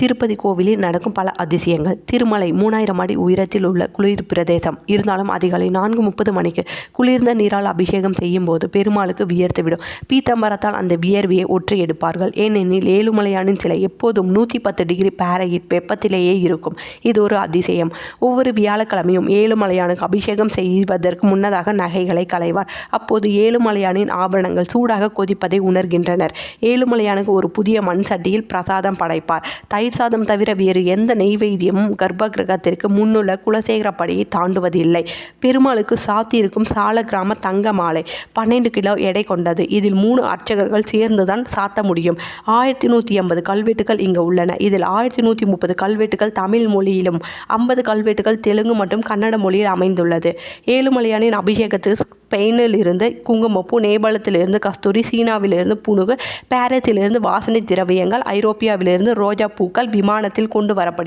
திருப்பதி கோவிலில் நடக்கும் பல அதிசயங்கள். திருமலை மூணாயிரம் அடி உயரத்தில் உள்ள குளிர் பிரதேசம். இருந்தாலும் அதிகாலை நான்கு முப்பது மணிக்கு குளிர்ந்த நீரால் அபிஷேகம் செய்யும் போது பெருமாளுக்கு வியர்த்துவிடும் பீத்தம்பரத்தால் அந்த வியர்வையை ஒற்றி எடுப்பார்கள். ஏனெனில் ஏழுமலையானின் சிலை எப்போதும் நூற்றி பத்து டிகிரி பாரகிட் வெப்பத்திலேயே இருக்கும். இது ஒரு அதிசயம். ஒவ்வொரு வியாழக்கிழமையும் ஏழுமலையானுக்கு அபிஷேகம் செய்வதற்கு முன்னதாக நகைகளை களைவார். அப்போது ஏழுமலையானின் ஆபரணங்கள் சூடாக கொதிப்பதை உணர்கின்றனர். ஏழுமலையானுக்கு ஒரு புதிய மண் சட்டியில் பிரசாதம் படைப்பார். தை தயிர் சாதம் தவிர வேறு எந்த நெய்வேத்தியமும் கர்ப்ப கிரகத்திற்கு முன்னுள்ள குலசேகரப்படியை தாண்டுவதில்லை. பெருமாளுக்கு சாத்தியிருக்கும் சால கிராம தங்க மாலை பன்னெண்டு கிலோ எடை கொண்டது. இதில் மூணு அர்ச்சகர்கள் சேர்ந்துதான் சாத்த முடியும். ஆயிரத்தி நூற்றி எண்பது கல்வெட்டுகள் இங்கு உள்ளன. இதில் ஆயிரத்தி நூற்றி முப்பது கல்வெட்டுகள் தமிழ் மொழியிலும் ஐம்பது கல்வெட்டுகள் தெலுங்கு மற்றும் கன்னட மொழியில் அமைந்துள்ளது. ஏழுமலையானின் அபிஷேகத்தில் ஸ்பெயினிலிருந்து குங்குமப்பூ நேபாளத்திலிருந்து கஸ்தூரி சீனாவிலிருந்து புனுகு பாரிஸிலிருந்து வாசனை திரவியங்கள் ஐரோப்பியாவிலிருந்து ரோஜா பூக்கள் விமானத்தில் கொண்டு வரப்படும்